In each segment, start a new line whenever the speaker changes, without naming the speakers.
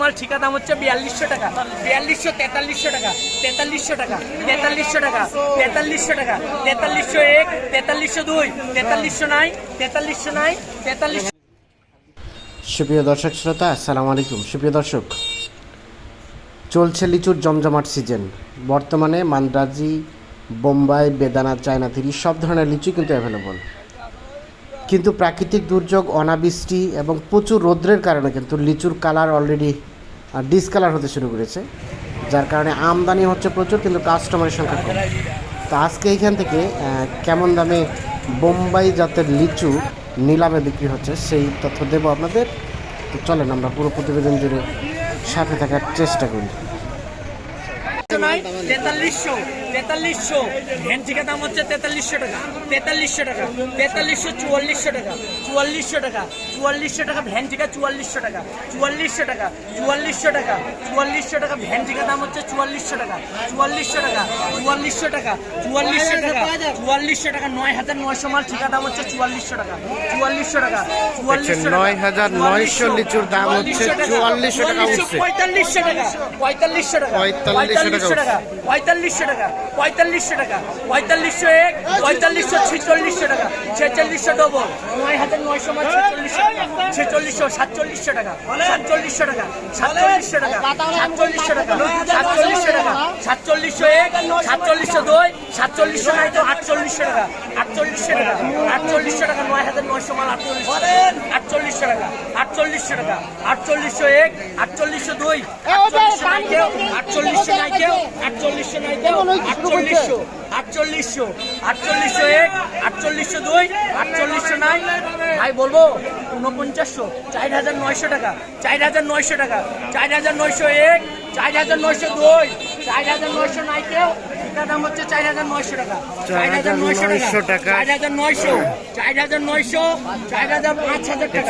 মাল ঠিকা দাম হচ্ছে বিয়াল্লিশশো টাকা। তেতাল্লিশশো টাকা তেতাল্লিশশো টাকা তেতাল্লিশশো টাকা তেতাল্লিশশো টাকা, তেতাল্লিশশো এক, তেতাল্লিশশো দুই, তেতাল্লিশশো তেতাল্লিশশো তেতাল্লিশ
সুপ্রিয় দর্শক শ্রোতা, আসসালামু আলাইকুম। সুপ্রিয় দর্শক, চলছে লিচুর জমজমাট সিজন। বর্তমানে মান্দ্রাজি, বোম্বাই, বেদানা, চায়না তিরি সব ধরনের লিচু কিন্তু অ্যাভেলেবল কিন্তু প্রাকৃতিক দুর্যোগ, অনাবৃষ্টি এবং প্রচুর রৌদ্রের কারণে কিন্তু লিচুর কালার অলরেডি ডিসকালার হতে শুরু করেছে। যার কারণে আমদানি হচ্ছে প্রচুর, কিন্তু কাস্টমারের সংখ্যা কম। তো আজকে এইখান থেকে কেমন দামে বোম্বাই জাতের লিচু নিলামে বিক্রি হচ্ছে সেই তথ্য দেবো আপনাদের। তো চলেন, আমরা পুরো প্রতিবেদন জুড়ে সাথে থাকার চেষ্টা করি।
তেতাল্লিশশো। তেতাল্লিশশো ভ্যান ঠিকা দাম হচ্ছে তেতাল্লিশশো টাকা তেতাল্লিশশো টাকা তেতাল্লিশশো চুয়াল্লিশশো টাকা চুয়াল্লিশশো টাকা চুয়াল্লিশশো টাকা ভ্যান ঠিকা চুয়াল্লিশশো টাকা চুয়াল্লিশশো টাকা চুয়াল্লিশশো টাকা চুয়াল্লিশশো টাকা ভ্যান ঠিকা দাম হচ্ছে চুয়াল্লিশশো টাকা চুয়াল্লিশশো টাকা চুয়াল্লিশশো টাকা চুয়াল্লিশশো টাকা চুয়াল্লিশশো টাকা নয় হাজার নয়শো মাল ঠিকা দাম হচ্ছে চুয়াল্লিশশো টাকা চুয়াল্লিশশো টাকা চুয়াল্লিশশো টাকা
9,900 লিচুর দাম হচ্ছে 4400 টাকা।
পঁয়তাল্লিশশো টাকা পঁয়তাল্লিশশো টাকা
4500 টাকা
পঁয়তাল্লিশশো টাকা পঁয়তাল্লিশশো টাকা। পঁয়তাল্লিশশো এক, পঁয়তাল্লিশশো ছেচল্লিশশো টাকা। ছেচল্লিশশো ডবল নয় হাজার নয়শো মাস ছেচল্লিশশো ছেচল্লিশশো সাতচল্লিশশো টাকা। সাতচল্লিশশো টাকা। সাতচল্লিশশো টাকা। সাতচল্লিশশো টাকা। সাতচল্লিশশো টাকা। সাতচল্লিশশো এক, সাতচল্লিশশো দুই, সাতচল্লিশশো নাই তো আটচল্লিশশো টাকা। আটচল্লিশশো টাকা। আটচল্লিশশো টাকা নয় হাজার নয়শো মাল আটচল্লিশ আটচল্লিশশো টাকা আটচল্লিশশো টাকা আটচল্লিশশো এক আটচল্লিশশো দুই আটচল্লিশশো নাই কেউ আটচল্লিশশো নাই কেউ আটচল্লিশশো নাই কেউ আটচল্লিশশো আটচল্লিশশো আটচল্লিশশো এক আটচল্লিশশো দুই আটচল্লিশশো নাই ভাই বলব ঊনপঞ্চাশশো চার হাজার নয়শো টাকা চার হাজার নয়শো টাকা চার হাজার নয়শো এক চার হাজার নয়শো দুই চার হাজার নয়শো নাই কেউ দাম হচ্ছে চার হাজার নয়শো টাকা চার হাজার নয়শো
4,900 টাকা।
চার হাজার নয়শো চার হাজার নয়শো চার হাজার পাঁচ হাজার টাকা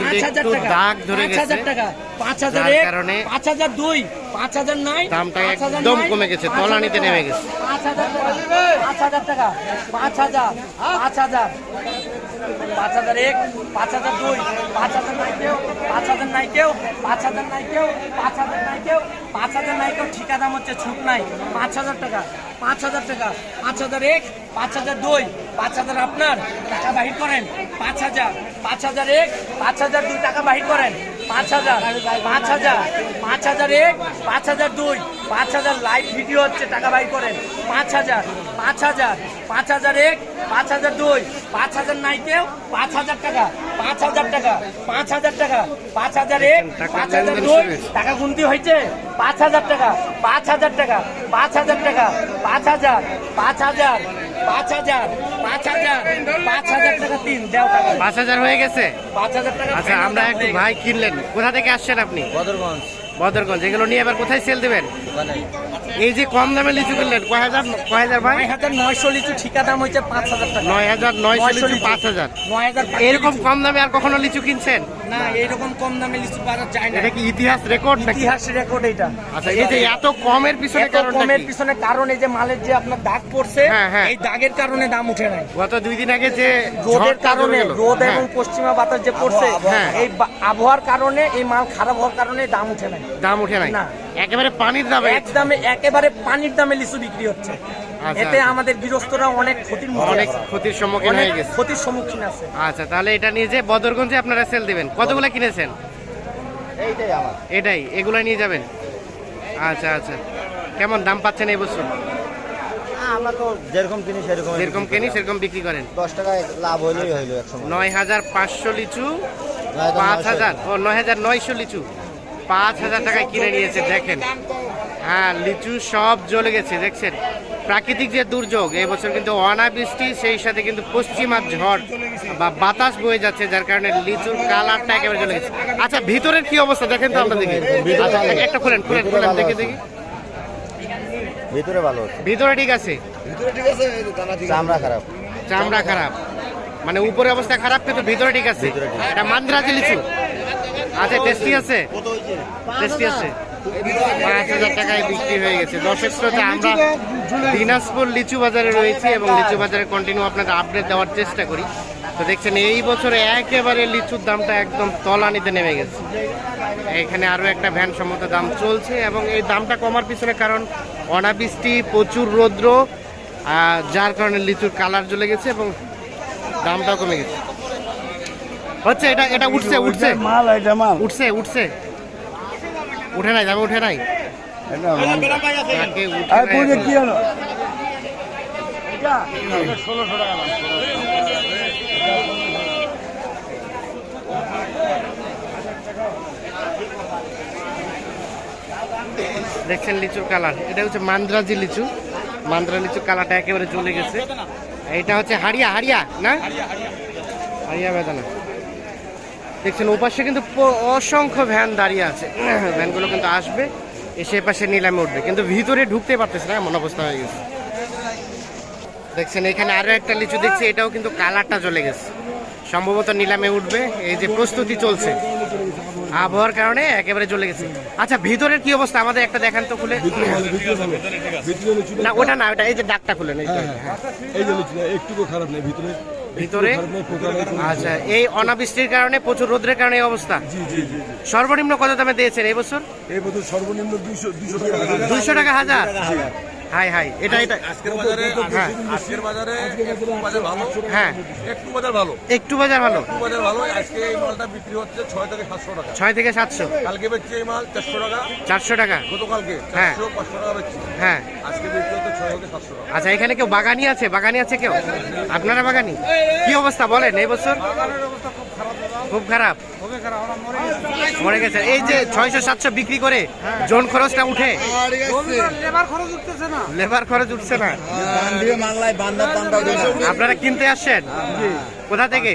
পাঁচ হাজার টাকা পাঁচ হাজার টাকা পাঁচ হাজার এক পাঁচ হাজার দুই পাঁচ হাজার নয়
দামটা একদম কমে গেছে, তলানিতে নেমে গেছে।
পাঁচ হাজার পাঁচ হাজার টাকা পাঁচ হাজার পাঁচ হাজার পাঁচ হাজার এক পাঁচ হাজার দুই পাঁচ হাজার নাই কেউ পাঁচ হাজার নাই কেউ পাঁচ হাজার নাই কেউ পাঁচ হাজার নাই কেউ পাঁচ হাজার নাই কেউ ঠিকা দাম হচ্ছে ছুট নাই পাঁচ হাজার টাকা পাঁচ হাজার টাকা পাঁচ হাজার এক পাঁচ হাজার দুই পাঁচ হাজার আপনার টাকা বাহির করেন পাঁচ হাজার পাঁচ হাজার এক পাঁচ হাজার দুই টাকা বাহির করেন পাঁচ হাজার পাঁচ হাজার পাঁচ হাজার এক পাঁচ হাজার দুই পাঁচ হাজার লাইভ ভিডিও হচ্ছে টাকা বাহির করেন পাঁচ হাজার পাঁচ হাজার পাঁচ হাজার এক পাঁচ হাজার দুই পাঁচ হাজার নাই কেউ পাঁচ হাজার টাকা পাঁচ হাজার টাকা পাঁচ হাজার টাকা পাঁচ হাজার এক পাঁচ হাজার দুই টাকা গুনতি হয়েছে পাঁচ হাজার টাকা পাঁচ হাজার টাকা পাঁচ হাজার টাকা পাঁচ হাজার পাঁচ হাজার পাঁচ হাজার পাঁচ হাজার পাঁচ হাজার টাকা তিন দেও টাকা
পাঁচ হাজার হয়ে গেছে?
পাঁচ হাজার টাকা
আচ্ছা আমরা একটু ভাই কিনলেন। কোথা থেকে আসছেন আপনি?
বদরগঞ্জ।
বদরগঞ্জ। এগুলো নিয়ে এবার কোথায় সেল দেবেন? এই যে কম দামে লিচু কিনলেন কয় হাজার কয় হাজার ভাই?
নয় হাজার নয়শো লিচু ঠিকা দাম হচ্ছে পাঁচ হাজার টাকা।
নয় হাজার নয়শো লিচু
লিচু।
পাঁচ হাজার।
নয় হাজার
এরকম কম দামে আর কখনো লিচু কিনছেন?
না এইরকম কম দামে লিচু পাওয়া যায় না।
এটা কি ইতিহাস রেকর্ড
ইতিহাস রেকর্ড এটা
আচ্ছা এই যে এত কমের পিছনে
এত কমের পিছনে কারণ এই যে মালের যে আপনার দাগ পড়ছে। এই দাগের কারণে দাম উঠে নাই।
গত দুই দিন আগে যে
রোদের কারণে রোদ
হ্যাঁ,
এবং পশ্চিমা বাতাস যে পড়ছে
হ্যাঁ।
এই আবহাওয়ার কারণে এই মাল খারাপ হওয়ার কারণে দাম উঠে নাই।
দাম উঠে নাই।
না।
একেবারে পানির দামে।
এক দামে একেবারে পানির দামে লিচু বিক্রি হচ্ছে।
আচ্ছা,
এতে
আচ্ছা।
আমাদের গৃহস্থরা অনেক ক্ষতির
অনেক ক্ষতির সম্মুখীন হয়ে গেছে।
ক্ষতির সম্মুখীন আছে।
আচ্ছা তাহলে এটা নিয়ে যে বদরগঞ্জে আপনারা সেল দিবেন। কতগুলো কিনেছেন?
এইটাই আমার।
এটাই এগুলো নিয়ে যাবেন? আচ্ছা আচ্ছা। কেমন দাম পাচ্ছেন এই বছর
আমরা তো যেরকম কিনি সেরকম
যেরকম কিনি সেরকম বিক্রি করেন।
দশ টাকায় লাভ হইলেই হইল
নয় হাজার পাঁচশো লিচু পাঁচ হাজার ও নয় হাজার নয়শো লিচু। পাঁচ হাজার টাকায় কিনে নিয়েছে দেখেন। হ্যাঁ লিচু সব জ্বলে গেছে দেখছেন? প্রাকৃতিক যে দুর্যোগ এই বছর কিন্তু অনাবৃষ্টি সেই সাথে কিন্তু পশ্চিমা ঝড় বা বাতাস বয়ে যাচ্ছে যার কারণে লিচুর কালারটা একেবারে জ্বলে গেছে। আচ্ছা ভিতরের কি অবস্থা? দেখেন তো আমরা দেখি আচ্ছা, একটা খুলেন খুলেন খুলেন দেখি দেখি।
ভিতরে ভালো হচ্ছে
ভিতরে ঠিক আছে?
চামড়া খারাপ।
চামড়া খারাপ। মানে উপরে অবস্থা খারাপ কিন্তু ভিতরে ঠিক আছে। এটা মান্দ্রাজি লিচু? আচ্ছা টেস্টি আছে? টেস্টি আছে? পাঁচ হাজার টাকায় বিক্রি হয়ে গেছে। দর্শক শ্রোতা, আমরা দিনাজপুর লিচু বাজারে রয়েছি এবং লিচু বাজারে কন্টিনিউ আপনাদের আপডেট দেওয়ার চেষ্টা করি। তো দেখছেন, এই বছরে একেবারে লিচুর দামটা একদম তলানিতে নেমে গেছে। এখানে আরও একটা ভ্যান সম্মত দাম চলছে এবং এই দামটা কমার পিছনে কারণ অনাবৃষ্টি, প্রচুর রৌদ্র যার কারণে লিচুর কালার জ্বলে গেছে এবং দামটাও কমে গেছে। হচ্ছে এটা এটা উঠছে উঠছে।
মাল এটা মাল।
উঠছে উঠছে। উঠে নাই দামে উঠে নাই।
হলো?
দেখছেন লিচুর কালার। এটা হচ্ছে মান্দ্রাজি লিচু। মান্দ্রা লিচু কালারটা একেবারে চলে গেছে। এটা হচ্ছে হাড়িয়া হাড়িয়া না? হাড়িয়া বেদানা। দেখছেন ওপাশে কিন্তু অসংখ্য ভ্যান দাঁড়িয়ে আছে। ভ্যানগুলো কিন্তু আসবে এসে পাশে নিলামে উঠবে। কিন্তু ভিতরে ঢুকতে পারতেছে না এমন অবস্থা হয়ে গেছে। দেখছেন এখানে আরও একটা লিচু দেখছি এটাও কিন্তু কালারটা চলে গেছে। সম্ভবত নিলামে উঠবে এই যে প্রস্তুতি চলছে। আবহাওয়ার কারণে একেবারে চলে গেছে। আচ্ছা ভিতরের কি অবস্থা? আমাদের একটা দেখান তো খুলে। না ওটা না ওটা এই যে ডাকটা খুলে এই যে।
এই যে খারাপ নেই ভিতরে
ভিতরে আচ্ছা এই অনাবৃষ্টির কারণে প্রচুর রোদ্রের কারণে এই অবস্থা?
জি জি জি
সর্বনিম্ন কত দামে দিয়েছেন এই বছর?
এই বছর সর্বনিম্ন দুইশো টাকা হাজার।
হাজার? হাই হাই এটা এটা
আজকের বাজারে
হ্যাঁ।
আজকের বাজারে একটু বাজার ভালো।
হ্যাঁ।
একটু বাজার ভালো।
একটু বাজার ভালো?
একটু বাজার ভালো। আজকে এই মালটা বিক্রি হচ্ছে ছয় থেকে সাতশো টাকা।
ছয় থেকে সাতশো।
কালকে বেচছি এই মাল চারশো টাকা।
চারশো টাকা?
গতকালকে
হ্যাঁ।
চারশো পাঁচশো টাকা বেচছি।
হ্যাঁ।
আজকে বিক্রি হচ্ছে
আচ্ছা এখানে কেউ বাগানি আছে? বাগানি আছে কেউ? আপনারা বাগানি? কি অবস্থা বলেন এই বছর? খুব খারাপ। মরে গেছে। এই যে ছয়শো সাতশো বিক্রি করে জোন খরচটা উঠে? লেবার খরচ উঠছে না। আপনারা কিনতে আসছেন? কোথা থেকে?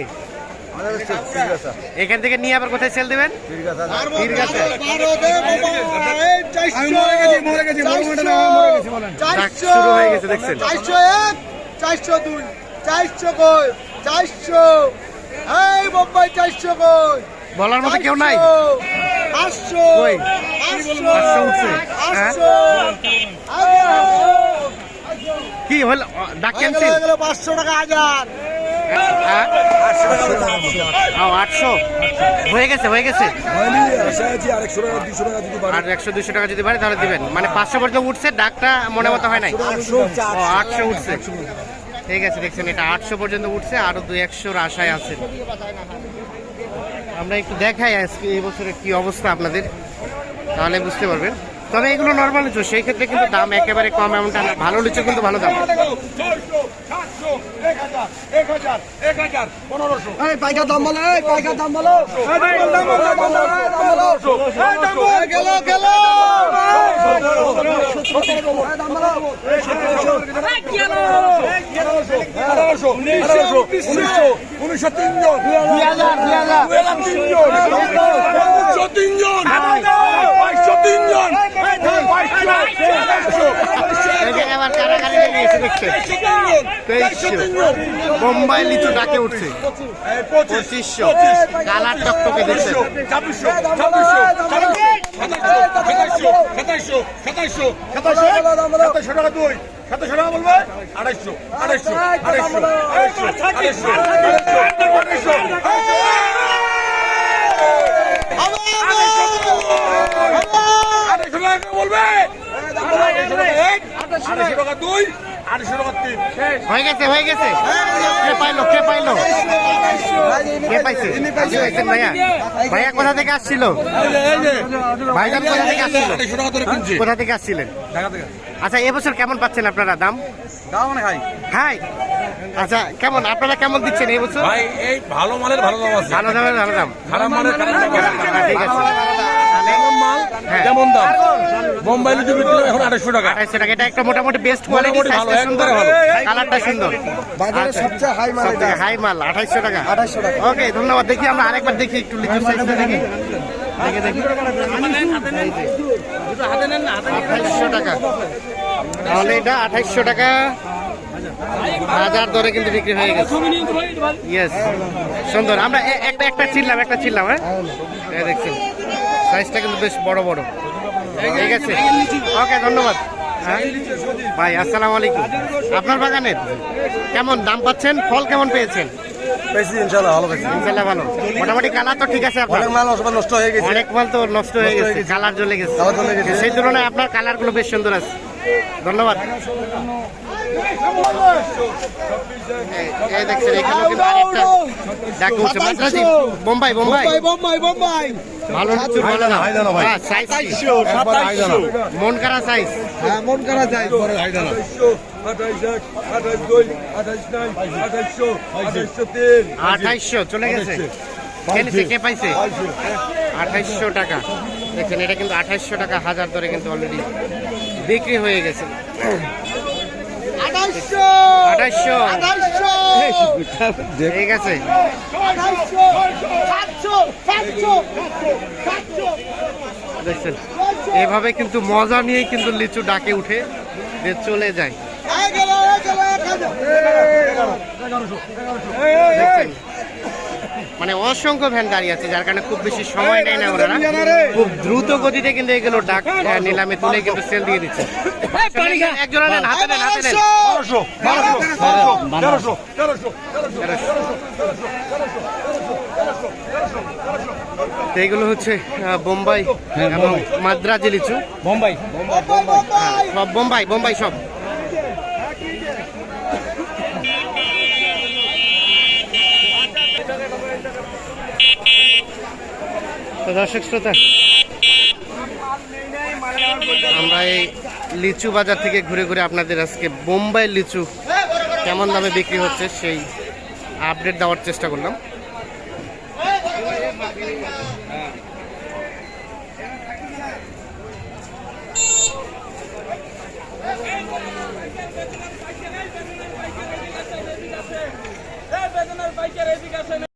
এখান থেকে নিয়ে আবার কোথায় সেল দেবেন? পীর গাছে। শুরু হয়ে গেছে দেখছেন?
চারশো এক চারশো দুই চারশো কই চারশো। এই বোম্বাই চারশো কই
বলার মতো কেউ নাই?
পাঁচশো
হ্যাঁ কি হল? ডাক
হয়ে গেল,
ক্যান্সেল
পাঁচশো টাকা হাজার।
হ্যাঁ? ও আটশো। হয়ে গেছে হয়ে গেছে। একশো দুশো টাকা যদি বাড়ে, তাহলে দিবেন। মানে পাঁচশো পর্যন্ত উঠছে ডাকটা মনে মতো হয় নাই। আটশো উঠছে। ঠিক আছে, দেখছেন, এটা আটশো পর্যন্ত উঠছে, আরও দুই একশোর আশায় আছে। আমরা একটু দেখাই আজকে এই বছরের কি অবস্থা আপনাদের, তাহলে বুঝতে পারবেন। তবে এগুলো নর্মাল লিচু সেই ক্ষেত্রে কিন্তু দাম একেবারে কম এমনটা না। ভালো লিচু কিন্তু ভালো দাম।
এই পাইকার দাম বলো এই পাইকার দাম বলো। গেল গেল
উনিশশো তিনজন
দুই হাজার দুই হাজার
উনিশশো তিনজন বাইশশো তিনজন
এই যে আবার কারাগারি লেগে এসে তেইশশো। বোম্বাই লিচু ডাকে উঠছে। পঁচিশশো। কালার টকটকে
ছাব্বিশশো সাতাইশশো সাতাইশশো সাতাইশশো বলবে? আড়াইশো আড়াইশো আড়াইশো আড়াইশো বলবে? আড়াইশো টাকা এক আড়াইশো টাকা দুই আড়াইশো টাকা তিন
হয়ে গেছে হয়ে গেছে। কে পাইলো কে পাইলো? কে পাইছে? পাইছেন ভাইয়া? ভাইয়া কোথা থেকে আসছিল? ভাইজান কোথা থেকে আসছিল? কোথা থেকে আসছিলেন? আচ্ছা এবছর কেমন পাচ্ছেন আপনারা? দাম? হাই। আচ্ছা কেমন? আপনারা কেমন দিচ্ছেন এই বছর
ভাই এই ভালো মালের ভালো দাম আছে।
ভালো দামের ভালো দাম।
খারাপ মালের খারাপ দাম
ঠিক আছে।
যেমন মাল
হ্যাঁ।
যেমন দাম। বোম্বাই লিচু বিক্রি এখন আড়াইশো টাকা।
আড়াইশো টাকা এটা একটা মোটামুটি বেস্ট কোয়ালিটি
ভালো,
সুন্দর
একবারে ভালো।
কালারটা সুন্দর।
বাজারে সবচেয়ে হাই মাল এটা।
হাই মাল আঠাইশশো টাকা।
টাকা।
ওকে ধন্যবাদ। দেখি আমরা আরেকবার দেখি একটু লিচুর সাইজটা দেখি। দেখে দেখি। আঠাইশশো টাকা। তাহলে এটা আঠাইশশো টাকা। হাজার দরে কিন্তু বিক্রি হয়ে গেছে। ইয়েস সুন্দর। আমরা একটা একটা চিনলাম একটা চিনলাম হ্যাঁ। এই দেখছেন। সাইজটা কিন্তু বেশ বড় বড়। ঠিক আছে? ওকে ধন্যবাদ। হ্যাঁ? ভাই আসসালামু আলাইকুম। আপনার বাগানের কেমন দাম পাচ্ছেন? ফল কেমন পেয়েছেন?
পেয়েছি ভালো পেয়েছি।
ইনশাল্লাহ ভালো। মোটামুটি কালার তো ঠিক আছে আপনার?
অনেক মাল সব নষ্ট হয়ে গেছে।
অনেক মাল তো নষ্ট হয়ে গেছে কালার জ্বলে গেছে। সেই তুলনায় আপনার কালারগুলো বেশ সুন্দর আছে। ধন্যবাদ। এই- এই দেখছেন এখানে কিন্তু আরেকটা ডাক উঠছে। মাদ্রাজি বোম্বাই বোম্বাই।
বোম্বাই বোম্বাই বোম্বাই।
ভালো লিচু ভালো না।
হায়দানা
সাইজ মন কারা সাইজ
হ্যাঁ মন করা যায়
পরে হাইদানা আঠাইশ আঠাইশ আঠাইশ
চলে গেছে। কে পাইছে? আঠাইশশো। টাকা। দেখেন এটা কিন্তু আঠাইশশো টাকা হাজার ধরে কিন্তু অলরেডি বিক্রি হয়ে গেছে। ঠিক আছে। দেখছেন এভাবে কিন্তু মজা নিয়ে কিন্তু লিচু ডাকে উঠে যে চলে যায়। দেখছেন? মানে অসংখ্য ভ্যান দাঁড়িয়ে আছে যার কারণে খুব বেশি সময় নেয় না ওনারা। খুব দ্রুত গতিতে কিন্তু এগুলো ডাক নিলামে তুলে কিন্তু সেল দিয়ে দিচ্ছে। একজন নেন হাতে নেন হাতে নেন এইগুলো হচ্ছে বোম্বাই এবং মাদ্রাজি লিচু।
বোম্বাই। বোম্বাই
সব বোম্বাই বোম্বাই সব। দর্শক শ্রোতা, আমরা এই লিচু বাজার থেকে ঘুরে ঘুরে আপনাদের আজকে বোম্বাই লিচু কেমন দামে বিক্রি হচ্ছে সেই আপডেট দেওয়ার চেষ্টা করলাম।